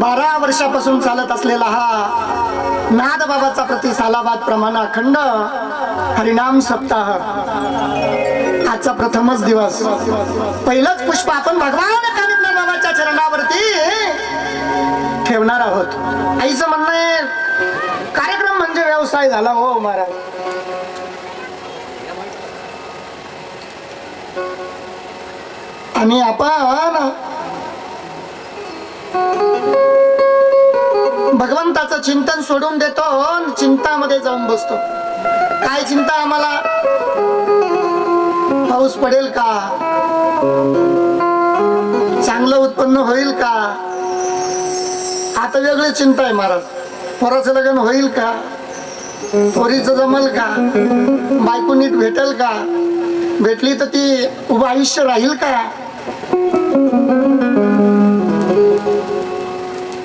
बारा वर्षापासून चालत असलेला हा नाद बाबाचा प्रति सालाबाद प्रमाण अखंड हरिनाम सप्ताह. आजचा प्रथमच दिवस. पहिलंच पुष्प आपण भगवान कानिज्ञ बाबाच्या चरणावरती ठेवणार आहोत. आईचं म्हणणं आहे कार्यक्रम म्हणजे व्यवसाय झाला हो महाराज. आणि आपण भगवंताचं चिंतन सोडून देतो आणि चिंतामध्ये जाऊन बसतो. काय चिंता आम्हाला? पाऊस पडेल का? चांगलं उत्पन्न होईल का? आता वेगळी चिंता आहे महाराज. पोराचं लग्न होईल का? पोरीचं जमल का? बायको नीट भेटेल का? भेटली तर ती उभं आयुष्य राहील का?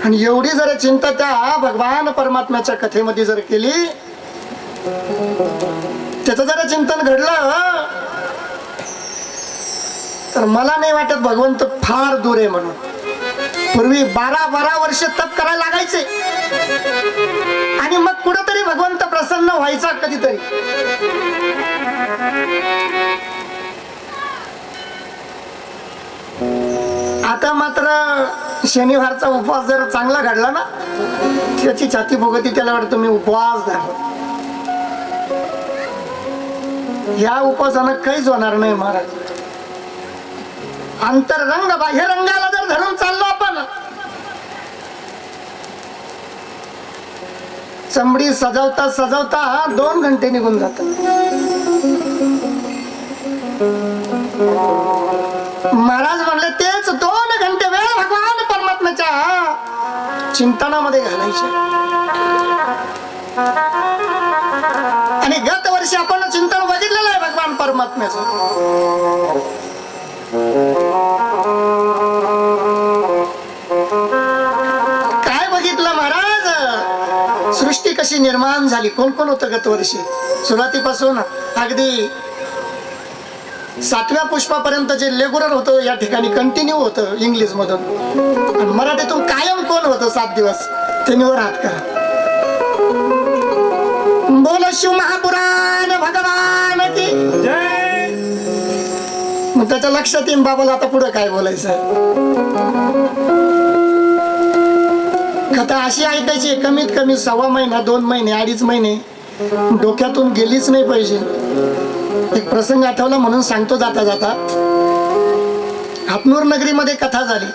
आणि एवढी जर चिंता त्या भगवान परमात्म्याच्या कथेमध्ये जर केली त्याचं जरा चिंतन घडलं तर मला नाही वाटत भगवंत फार दूर आहे म्हणून. पूर्वी बारा बारा वर्ष तप करायला लागायचे. आणि मग कुठंतरी भगवंत प्रसन्न व्हायचा कधीतरी. आता मात्र शनिवारचा उपवास जर चांगला घडला ना त्याची छाती भोगती त्याला वाटतं मी उपवास धरला या उपवासानं काहीच होणार नाही महाराज. अंतरंग बाह्य रंगाला जर धरून चाललो आपण चमडी सजवता सजवता दोन घंटे निघून जातात. महाराज म्हणले तेच दोन परमात्म्याच्या चिंतनामध्ये घालायचे. आणि गत वर्षी आपण चिंतन बघितलेलं आहे भगवान परमात्म्याचं. काय बघितलं महाराज? सृष्टी कशी निर्माण झाली? कोण कोण होतं गत वर्षी? सुरुवातीपासून अगदी सातव्या पुष्पापर्यंत जे लेगुलर होतं या ठिकाणी कंटिन्यू होतं इंग्लिश मधून मराठीतून कायम कोण होतं सात दिवस? त्यांनी हात करा. बोल शिव महापुराण भगवान की. मग त्याच्या लक्षात येईन बाबाला आता पुढे काय बोलायचं. कथा अशी ऐकायची कमीत कमी सव्वा महिना दोन महिने अडीच महिने. डोक्यातून गेलीच नाही पाहिजे. एक प्रसंग आठवला म्हणून सांगतो जाता जाता. हातनूर नगरीमध्ये कथा झाली.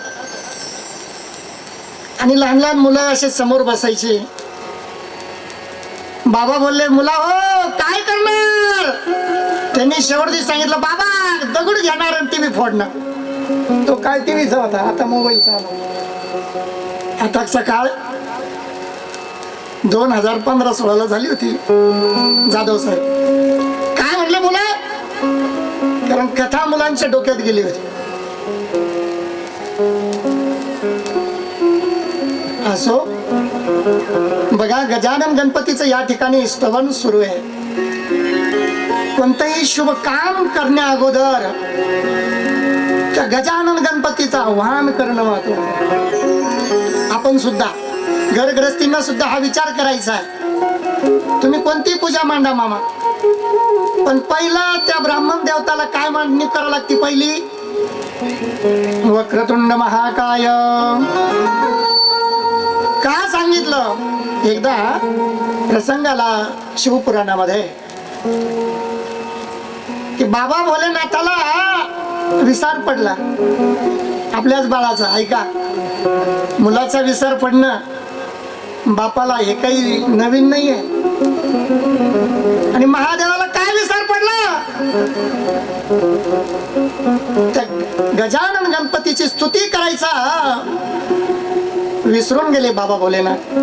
आणि लहान लहान मुलं असे समोर बसायचे. बाबा बोलले मुला हो काय करणार? त्यांनी शेवटी सांगितलं बाबा दगड घेणार आणि टीव्ही फोडणार. तो काय टीव्हीचा होता? आता मोबाईलचा आला आता सकाळ दोन हजार पंधरा सोळाला झाली होती. जाधव साहेब. कथा मुलांच्या डोक्यात गेली होती. असो बघा गजानन गणपतीचं या ठिकाणी स्तवन सुरू आहे. कोणतंही शुभ काम करण्या अगोदर त्या गजानन गणपतीचं आव्हान करणं महत्वाचं आपण सुद्धा घरग्रस्तींना सुद्धा हा विचार करायचा आहे. तुम्ही कोणती पूजा मांडा मामा. पण पहिला त्या ब्राह्मण देवताला काय मांडणी करावी लागती पहिली? वक्रतुंड महाकाय. का सांगितलं? एकदा प्रसंगाला शिवपुराणामध्ये. की बाबा भोलेनाथाला विसार पडला. आपल्याच बाळाचा ऐका. मुलाचा विसर पडणं बापाला हे काही नवीन नाहीये. आणि महादेवाला काय विसर पडला? त्या गजानन गणपतीची स्तुती करायचा. विसरून गेले बाबा भोलेनाथ.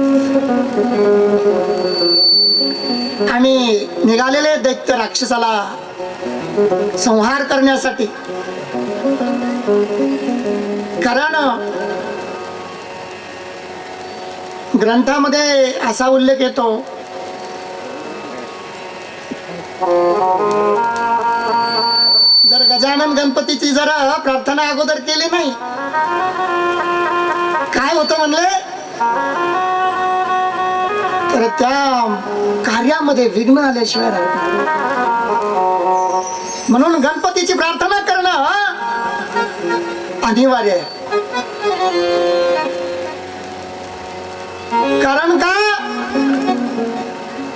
आणि निघालेले दैत्य राक्षसाला संहार करण्यासाठी. कारण ग्रंथामध्ये असा उल्लेख येतो जर गजानन गणपतीची जर प्रार्थना अगोदर केली नाही काय होतं म्हणले? तर त्या कार्यामध्ये विघ्न आल्याशिवाय राहत म्हणून गणपतीची प्रार्थना करणं अनिवार्य आहे. कारण का?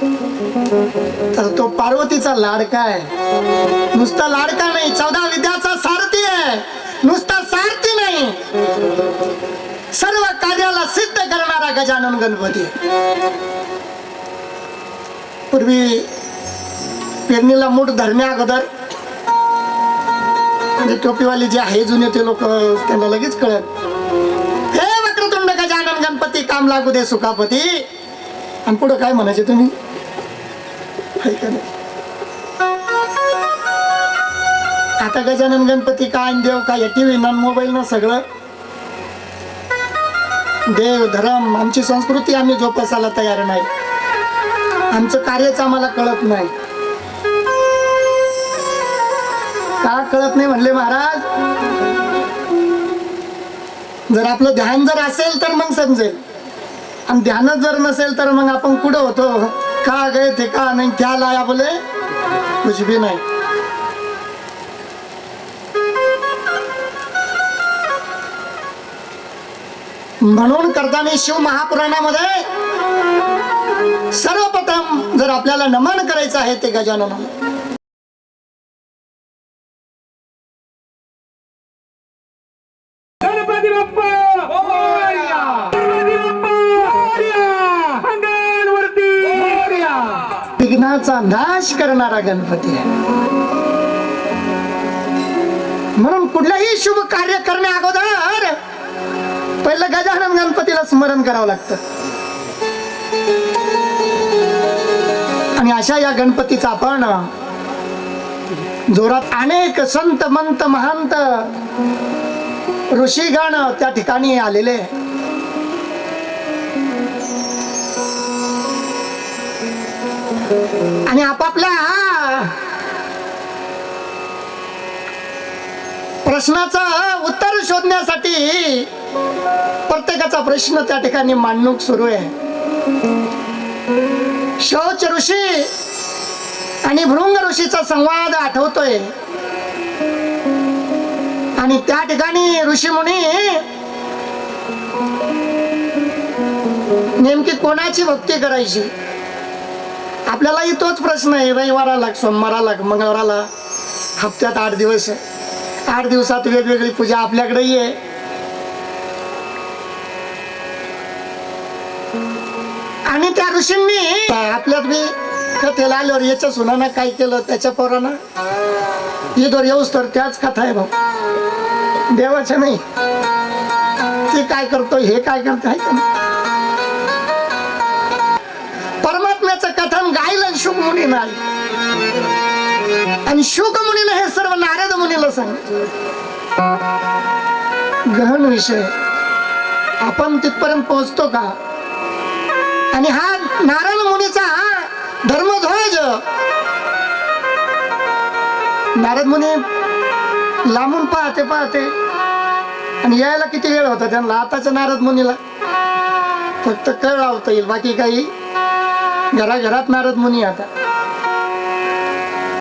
तर तो पार्वतीचा लाडका आहे. नुसता लाडका नाही चौदा विद्याचा सारथी आहे. नुसता सारथी नाही. सर्व कार्याला सिद्ध करणारा गजानन गणपती पूर्वी पेरणीला मूठ धरण्या अगोदर म्हणजे टोपीवाले जे आहे जुने ते लोक त्यांना लगेच कळत हे वक्रतुंड गजानन गणपती काम लागू दे सुखापती. आणि पुढं काय म्हणायचे तुम्ही? ऐका का नाही? आता गजानन गणपती काय आणि देव काय टीव्ही ना मोबाईल ना सगळं? देव धर्म आमची संस्कृती आम्ही जोपासायला तयार नाही. आमचं कार्यच आम्हाला कळत नाही. का कळत नाही म्हणले महाराज? जर आपलं ध्यान जर असेल तर मग समजेल. आणि ध्यानच जर नसेल तर मग आपण कुठं होतो? का गए ते का नाही? क्या लाया बोले कुछ भी नाही. म्हणून करताना शिव महापुराणामध्ये सर्वप्रथम जर आपल्याला नमन करायचं आहे ते गजाननाला विघ्नाचा नाश करणारा गणपती आहे. म्हणून कुठलंही शुभ कार्य करण्या अगोदर पहिलं गजानन गणपतीला स्मरण करावं लागतं. आणि अशा या गणपतीचा आपण जोरात अनेक संत मंत महंत ऋषीगण त्या ठिकाणी आलेले. आणि आपापल्या प्रश्नाचं उत्तर शोधण्यासाठी प्रत्येकाचा प्रश्न त्या ठिकाणी मांडणूक सुरू आहे. शौच ऋषी आणि भृंग ऋषीचा संवाद आठवतोय. आणि त्या ठिकाणी ऋषी मुनी नेमकी कोणाची भक्ती करायची? आपल्यालाही तोच प्रश्न आहे. रविवाराला सोमवाराला मंगळवाराला हप्त्यात आठ दिवस. आठ दिवसात वेगवेगळी पूजा आपल्याकडेही आहे. आणि त्या ऋषींनी आपल्यात मी कथेला आल्यावर याच्या सुनानं काय केलं त्याच्या पोरानं? ईदवर येऊस तर त्याच कथा आहे भाऊ. देवाच्या नाही. ते काय करतो हे काय करतो आहे का नाही? कथन गायलं शुक मुनीनं आणि शुक मुनीनं हे सर्व नारद मुनीला सांगितलं. गहन विषय. आपण तिथपर्यंत पोहोचतो का? आणि हा नारायण मुनीचा धर्मध्वज. नारद मुनी लांबून पाहते पाहते. आणि यायला किती वेळ होता? त्यांना आताच्या नारद मुनीला फक्त कळ लावता येईल. बाकी काही घरा घरात नारद मुनी आता.